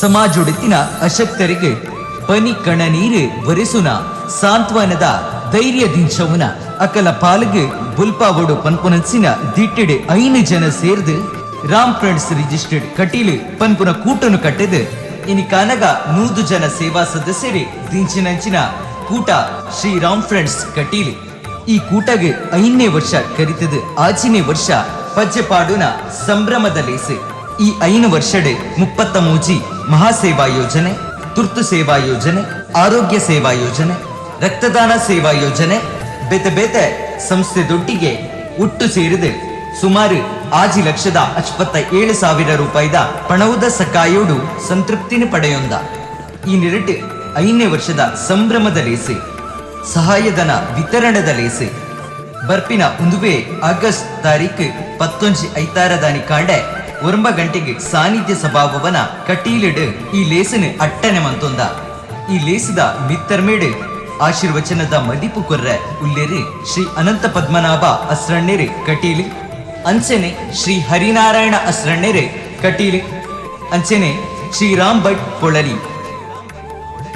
ಸಮಾಜೊಡೆತಿನ ಅಶಕ್ತರಿಗೆ ಪನಿ ಕಣ ನೀರೆ ಬರೆಸುನ ಸಾಂತ್ವನದ ಧೈರ್ಯ ದಿಂಚವುನ ಅಕಲ ಪಾಲಿಗೆ ಬುಲ್ಪಾವಡು ಪನ್ಪುನಸಿನ ದಿಟ್ಟಿಡೆ ಐನು ಜನ ಸೇರ್ದು ರಾಮ್ ಫ್ರೆಂಡ್ಸ್ ರಿಜಿಸ್ಟರ್ಡ್ ಕಟೀಲು ಪನ್ಪುನ ಕೂಟನು ಕಟ್ಟೆದು. ಇನಿ ಕಾನಗ ನೂದು ಜನ ಸೇವಾ ಸದಸ್ಯರೇ ದಿಂಚಿನಂಚಿನ ಕೂಟ ಶ್ರೀ ರಾಮ್ ಫ್ರೆಂಡ್ಸ್ ಕಟೀಲು. ಈ ಕೂಟಗೆ ಐದನೇ ವರ್ಷ ಕರಿತದು. ಆಚಿನೇ ವರ್ಷ ಪಜ್ಯಪಾಡುನ ಸಂಭ್ರಮದ ಲೇಸು. ಈ ಐನು ವರ್ಷಡೆ ಮುಪ್ಪತ್ತ ಮೂಜಿ ಮಹಾಸೇವಾ ಯೋಜನೆ, ತುರ್ತು ಸೇವಾ ಯೋಜನೆ, ಆರೋಗ್ಯ ಸೇವಾ ಯೋಜನೆ, ರಕ್ತದಾನ ಸೇವಾ ಯೋಜನೆ, ಬೇತೆ ಬೇತೆ ಸಂಸ್ಥೆದೊಟ್ಟಿಗೆ ಒಟ್ಟು ಸೇರಿದೆ. ಸುಮಾರು ಆಜಿ ಲಕ್ಷದ ಅಚ್ಪತ್ತ ಏಳು ಸಾವಿರ ರೂಪಾಯಿದ ಪಣವುದ ಸಕಾಯೋಡು ಸಂತೃಪ್ತಿನ ಪಡೆಯೊಂದ. ಈ ನಿರಟ್ ಐದನೇ ವರ್ಷದ ಸಂಭ್ರಮದ ಲೇಸೆ, ಸಹಾಯಧನ ವಿತರಣದ ಲೇಸೆ. ಬರ್ಪಿನ ಉಂದುವೆ ಆಗಸ್ಟ್ ತಾರೀಕು ಪತ್ತೊಂಜಿ ಐತಾರದಾನಿ ಕಾಂಡೆ ಒಂಬ ಗಂಟೆಗೆ ಸಾನ್ನಿಧ್ಯ ಸಭಾಭವನ ಕಟೀಲಿಡು ಈ ಲೇಸನ ಅಟ್ಟನೆ ಮಂತೊಂದ. ಈ ಲೇಸದ ಮಿತ್ತರ್ಮೇಡು ಆಶೀರ್ವಚನದ ಮದಿಪು ಕೊರ್ರೆ ಉಲ್ಲೇರಿ ಶ್ರೀ ಅನಂತ ಪದ್ಮನಾಭ ಅಸ್ರಣ್ಣೆರೆ ಕಟೀಲಿ. ಅಂಚನೆ ಶ್ರೀ ಹರಿನಾರಾಯಣ ಅಸ್ರಣ್ಣೆರೆ ಕಟೀಲಿ. ಅಂಚನೆ ಶ್ರೀರಾಮ್ ಭಟ್ ಕೊಳಲಿ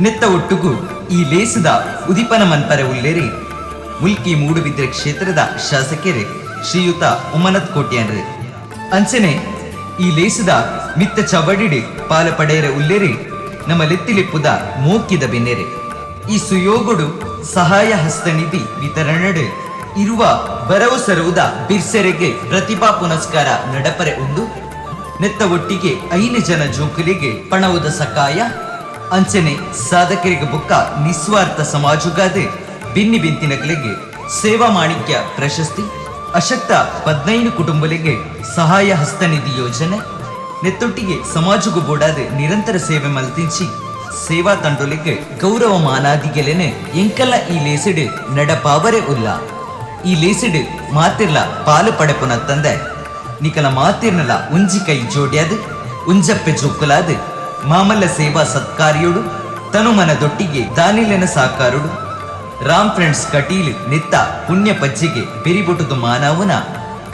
ನೆತ್ತ ಒಟ್ಟುಗು ಈ ಲೇಸದ ಉದಿಪನ ಮನ್ಪರೆ ಉಲ್ಲೇರಿ. ಮುಲ್ಕಿ ಮೂಡುಬಿದ್ರೆ ಕ್ಷೇತ್ರದ ಶಾಸಕರೇ ಶ್ರೀಯುತ ಉಮನತ್ ಕೋಟ್ಯಾನ್ರೆ. ಅಂಚನೆ ಈ ಲೇಸದ ಮಿತ್ತ ಚವಡಿಡಿ ಪಾಲ ಪಡೆಯರೆ ಉಲ್ಲೇರಿ, ನಮ್ಮ ಲೆತ್ತಿಲಿಪ್ಪುದ ಮೋಕಿದ ಬೆನ್ನೆರೆ. ಈ ಸುಯೋಗುಡು ಸಹಾಯ ಹಸ್ತ ನಿಧಿ ವಿತರಣೆ ಇರುವ ಬರವಸರುವುದ ಬಿರ್ಸೆರೆಗೆ ಪ್ರತಿಭಾ ಪುನಸ್ಕಾರ ನಡಪರೆ ಒಂದು ನೆತ್ತ ಒಟ್ಟಿಗೆ ಐನು ಜನ ಜೋಕುಲಿಗೆ ಪಣವುದ ಸಕಾಯ, ಅಂಚನೆ ಸಾಧಕರಿಗೆ ಬುಕ್ಕ ನಿಸ್ವಾರ್ಥ ಸಮಾಜುಗಾದೆ, ಬಿನ್ನಿ ಬಿಂತಿನಗಳಿಗೆ ಸೇವಾ ಮಾಣಿಕ್ಯ ಪ್ರಶಸ್ತಿ. ಅಶಕ್ತ ಪದ್ನೈದು ಕುಟುಂಬಗಳಿಗೆ ಸಹಾಯ ಹಸ್ತ ನಿಧಿ ಯೋಜನೆ, ನೆತ್ತೊಟ್ಟಿಗೆ ಸಮಾಜಗೂ ಬೋಡಾದೆ ನಿರಂತರ ಸೇವೆ ಮಲ್ತಿಂಚಿ, ಸೇವಾ ತಂಡೊಲಿಗೆ ಗೌರವ ಮಾನಾದಿಗೆಲೆನೆ ಎಂಕಲ್ಲ ಈ ಲೇಸಿಡ್ ನಡಪಾವರೆ ಉಲ್ಲ. ಈ ಲೇಸಿಡ್ ಮಾತಿರ್ಲ ಪಾಲು ಪಡೆಪುನ ತಂದೆ, ನಿಕಲ ಮಾತಿರ್ನಲ ಉಂಜಿ ಕೈ ಜೋಡ್ಯಾದು, ಉಂಜಪ್ಪೆ ಜೊಕ್ಕುಲಾದು ಮಾಮಲ್ಲ ಸೇವಾ ಸತ್ಕಾರ್ಯೋಡು, ತನುಮನದೊಟ್ಟಿಗೆ ದಾನಿಲೆನ ಸಾಕಾರುಡು. ರಾಮ್ ಫ್ರೆಂಡ್ಸ್ ಕಟೀಲಿ ನಿತ್ತ ಪುಣ್ಯ ಪಜ್ಜಿಗೆ ಬಿರಿಬುಟುದು ಮಾನವನ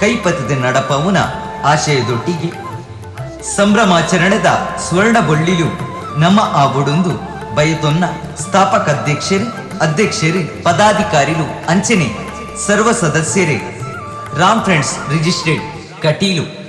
ಕೈಪತದ ನಡಪವನ, ಆಶಯದೊಟ್ಟಿಗೆ ಸಂಭ್ರಮಾಚರಣೆದ ಸ್ವರ್ಣ ಬೊಳ್ಳಿಲು ನಮ್ಮ ಆ ಬುಡೊಂದು ಬಯತೊನ್ನ ಸ್ಥಾಪಕ ಅಧ್ಯಕ್ಷರಿ ಅಧ್ಯಕ್ಷರಿ, ಪದಾಧಿಕಾರಿಲು ಅಂಚನೆ, ಸರ್ವ ಸದಸ್ಯರೇ. Ram friends registered Kateel.